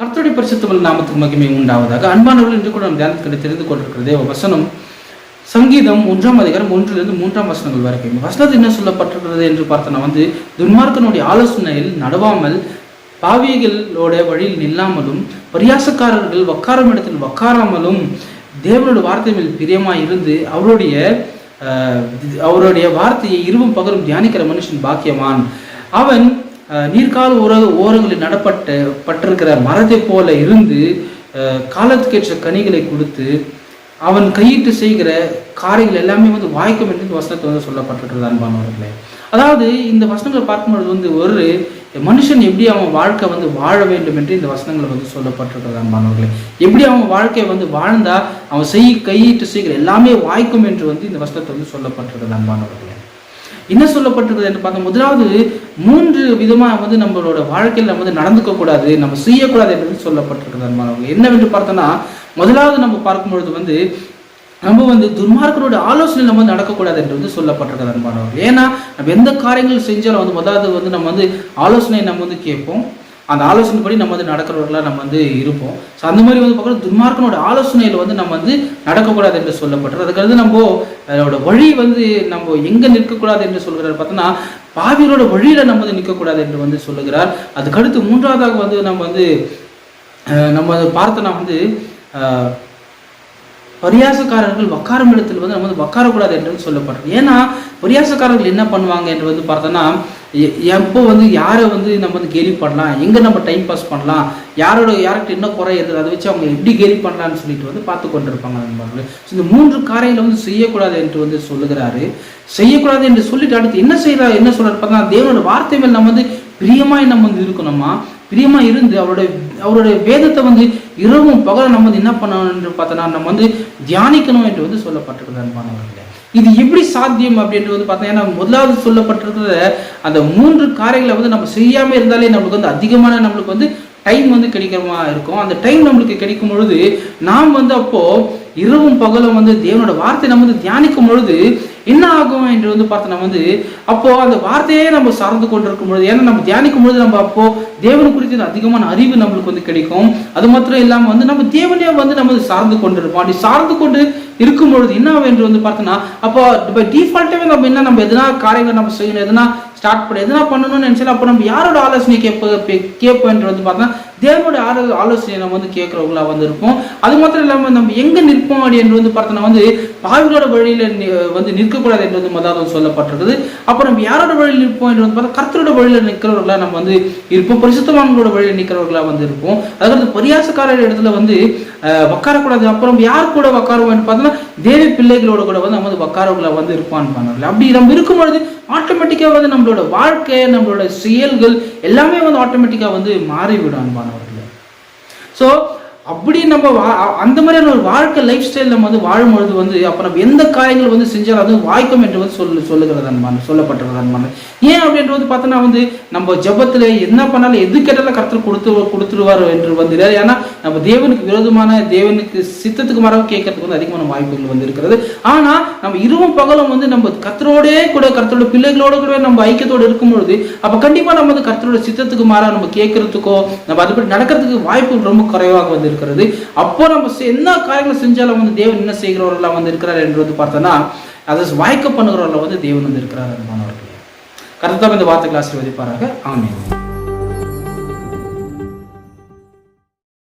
கர்த்தருடைய பரிசுத்தமிழ் நாமத்துக்கு மகிமை உண்டாவதாக. அன்பானவர்கள் இன்று கூட நம் தியானத்துக்கு தெரிந்து கொண்டிருக்கிற தேவ வசனம். சங்கீதம் ஒன்றாம் அதிகாரம் ஒன்றிலிருந்து மூன்றாம் வசனங்கள் வரைக்கும். வசனத்தில் என்ன சொல்லப்பட்டிருக்கிறது என்று பார்த்தோன்னா வந்து துன்மார்க்கனுடைய ஆலோசனையில் நடவாமல் பாவிகளோட வழியில் நில்லாமலும் பரியாசக்காரர்கள் வக்காரம் இடத்தில் வக்காராமலும் தேவனோட வார்த்தை மேல் பிரியமாக இருந்து அவருடைய அவருடைய வார்த்தையை இருவும் பகரும் தியானிக்கிற மனுஷன் பாக்கியவான். அவன் நீர்கால ஓர ஓரங்களில் நடப்பட்ட பட்டிருக்கிற மரத்தை போல இருந்து காலத்துக்கேற்ற கனிகளை கொடுத்து அவன் கையிட்டு செய்கிற காரியங்கள் எல்லாமே வந்து வாய்க்கும் என்று இந்த வசனத்தை வந்து சொல்லப்பட்டிருக்கிறது அன்பானவர்களே அதாவது இந்த வசனங்களை பார்க்கும்பொழுது வந்து ஒரு மனுஷன் எப்படி அவன் வாழ்க்கை வந்து வாழ வேண்டும் என்று இந்த வசனங்களை வந்து சொல்லப்பட்டிருக்கிறது அன்பானவர்களே எப்படி அவன் வாழ்க்கையை வந்து வாழ்ந்தா அவன் செய் கையிட்டு செய்கிற எல்லாமே வாய்க்கும் என்று வந்து இந்த வசனத்தை வந்து சொல்லப்பட்டிருக்கிறது அன்பானவர்களே என்ன சொல்லப்பட்டிருக்கிறது என்று பார்க்க முதலாவது மூன்று விதமாக வந்து நம்மளோட வாழ்க்கையில் நம்ம வந்து நடந்துக்க கூடாது நம்ம செய்யக்கூடாது என்று சொல்லப்பட்டிருக்கிறது என்னவென்று பார்த்தோன்னா முதலாவது நம்ம பார்க்கும் பொழுது வந்து நம்ம வந்து துர்மார்க்கரோட ஆலோசனை நம்ம வந்து நடக்கக்கூடாது என்று வந்து சொல்லப்பட்டிருக்கிறது அன்பானவர்கள் ஏன்னா நம்ம எந்த காரியங்கள் செஞ்சாலும் வந்து முதலாவது வந்து நம்ம வந்து ஆலோசனை நம்ம வந்து கேட்போம். அந்த ஆலோசனைப்படி நம்ம வந்து நடக்கிறவர்களாக நம்ம வந்து இருப்போம். ஸோ அந்த மாதிரி வந்து பார்க்குறோம் துன்மார்க்கனோட ஆலோசனையில் வந்து நம்ம வந்து நடக்கக்கூடாது என்று சொல்லப்பட்டது. அதுக்கடுத்து நம்ம அதோட வழி வந்து நம்ம எங்கே நிற்கக்கூடாது என்று சொல்கிறார் பார்த்தோன்னா பாவியரோட வழியில் நம்ம வந்து நிற்கக்கூடாது என்று வந்து சொல்லுகிறார். அதுக்கடுத்து மூன்றாவதாக வந்து நம்ம வந்து நம்ம அதை பார்த்தோன்னா வந்து பரியாசக்காரர்கள் வக்காரம் இடத்தில் வந்து நம்ம வந்து வக்காரக்கூடாது என்று சொல்லப்படுறோம் ஏன்னா பரியாசக்காரர்கள் என்ன பண்ணுவாங்க என்று வந்து பார்த்தோன்னா எப்போ வந்து யாரை வந்து நம்ம வந்து கேலி பண்ணலாம்? எங்கே நம்ம டைம் பாஸ் பண்ணலாம்? யாரோட யார்கிட்ட என்ன குறை இருக்குது அதை வச்சு அவங்க எப்படி கேலி பண்ணலான்னு சொல்லிட்டு வந்து பார்த்து கொண்டிருப்பாங்க நண்பர்களே. ஸோ இந்த மூன்று காரியங்களை வந்து செய்யக்கூடாது என்று வந்து சொல்லுகிறாரு. செய்யக்கூடாது என்று சொல்லிட்டு அடுத்து என்ன செய்யறா என்ன சொல்கிறார் பார்த்தா தேவனோட வார்த்தை மேல் நம்ம வந்து பிரியமாய் நம்ம வந்து இருக்கணுமா? பிரியமாக இருந்து அவருடைய அவருடைய வேதத்தை வந்து இரவும் பகலும் நம்ம வந்து என்ன பண்ணணும் என்று பார்த்தோன்னா நம்ம வந்து தியானிக்கணும் என்று வந்து சொல்லப்பட்டிருக்கிறது அன்பானவர்களே இது எப்படி சாத்தியம் அப்படின்ட்டு வந்து பார்த்தீங்கன்னா முதலாவது சொல்லப்பட்டிருக்கிறத அந்த மூன்று காரியங்களை வந்து நம்ம செய்யாமல் இருந்தாலே நம்மளுக்கு வந்து அதிகமான நம்மளுக்கு வந்து டைம் வந்து கிடைக்கிறமா இருக்கும். அந்த டைம் நம்மளுக்கு கிடைக்கும் பொழுது நாம் வந்து அப்போ இரவும் பகலும் வந்து தேவனோட வார்த்தை நம்ம வந்து தியானிக்கும் பொழுது என்ன ஆகும் என்று வந்து பார்த்தோன்னா வந்து அப்போ அந்த வார்த்தையே நம்ம சார்ந்து கொண்டிருக்கும் பொழுது ஏன்னா நம்ம தியானிக்கும் பொழுது நம்ம அப்போ தேவன் குறித்து அதிகமான அறிவு நம்மளுக்கு வந்து கிடைக்கும். அது மாத்திரம் இல்லாம வந்து நம்ம தேவனே வந்து நம்ம சார்ந்து கொண்டிருப்போம் அப்படி சார்ந்து கொண்டு இருக்கும் பொழுது என்ன என்று வந்து பார்த்தோன்னா அப்போ இப்போ டிஃபால்ட்டாகவே நம்ம என்ன நம்ம எதனா காரியங்கள் நம்ம செய்யணும் எதனா ஸ்டார்ட் பண்ண எதனா பண்ணணும்னு நினச்சாலும் அப்போ நம்ம யாரோட ஆலோசனை கேட்ப கேட்போம் என்று வந்து பார்த்தோன்னா தேவனுடைய ஆரோ ஆலோசனை நம்ம வந்து கேட்குறவங்களா வந்திருப்போம். அது மாத்திரம் இல்லாமல் நம்ம எங்கே நிற்போம் அப்படி என்று வந்து பார்த்தோன்னா வந்து பாவிகளோட வழியில் வந்து நிற்கக்கூடாது என்று வந்து முதல்ல சொல்லப்பட்டிருக்குது. அப்புறம் நம்ம யாரோட வழியில் நிற்போம் என்று வந்து பார்த்தா கர்த்தரோட வழியில் நிற்கிறவர்களாக நம்ம வந்து இருப்போம். பரிசுத்தவான்களோட வழியில் நிற்கிறவர்களாக வந்து இருப்போம் அதுக்கடுத்து பரியாசக்காரர் இடத்துல வந்து உட்காரக்கூடாது. அப்புறம் யார் கூட உட்காருவோம் பார்த்தோன்னா தேவி பிள்ளைகளோட கூட வந்து நம்ம வந்து வந்து இருப்பான்னு அப்படி நம்ம இருக்கும் பொழுது ஆட்டோமேட்டிக்காக வந்து நம்மளோட வாழ்க்கை நம்மளோட செயல்கள் எல்லாமே வந்து ஆட்டோமேட்டிக்காக வந்து மாறிவிடும் அன்பானவர்களே. ஸோ அப்படி நம்ம வா- அந்த மாதிரியான ஒரு வாழ்க்கை லைஃப் ஸ்டைல் நம்ம வந்து வாழும்பொழுது வந்து அப்போ நம்ம எந்த காரியங்கள் வந்து செஞ்சாலும் அது வாய்க்கும் என்று வந்து சொல்லு சொல்லுகிறது அன்பான சொல்லப்பட்டுறது அன்பான ஏன் அப்படின்றது வந்து பார்த்தோன்னா வந்து நம்ம ஜெபத்துல என்ன பண்ணாலும் எது கேட்டாலும் கருத்தில் கொடுத்து கொடுத்துருவார் என்று வந்து ஏன்னா நம்ம தேவனுக்கு விரோதமான தேவனுக்கு சித்தத்துக்கு மரம் கேட்கறதுக்கு வந்து அதிகமான வாய்ப்புகள் வந்து இருக்கிறது. ஆனா நம்ம இரவும் பகலும் வந்து நம்ம கத்தரோடே கூட கர்த்தரோட பிள்ளைகளோட கூட நம்ம ஐக்கியத்தோடு இருக்கும் பொழுது அப்ப கண்டிப்பா நம்ம வந்து கர்த்தரோட சித்தத்துக்கு மாறா நம்ம கேட்கறதுக்கோ நம்ம அதுபடி நடக்கிறதுக்கு வாய்ப்புகள் ரொம்ப குறைவாக வந்து இருக்கிறது. அப்போ நம்ம செ- என்ன காரியங்களை செஞ்சாலும் வந்து தேவன் என்ன செய்கிறவர்களா வந்து இருக்கிறார் என்று வந்து பார்த்தோன்னா அதை வாய்க்க பண்ணுகிறவர்கள் வந்து தேவன் வந்து இருக்கிறார் அன்பானவர்களே. கருத்தாக இந்த வார்த்தைகள் ஆசீர்வதிப்பாராக. ஆமீன்.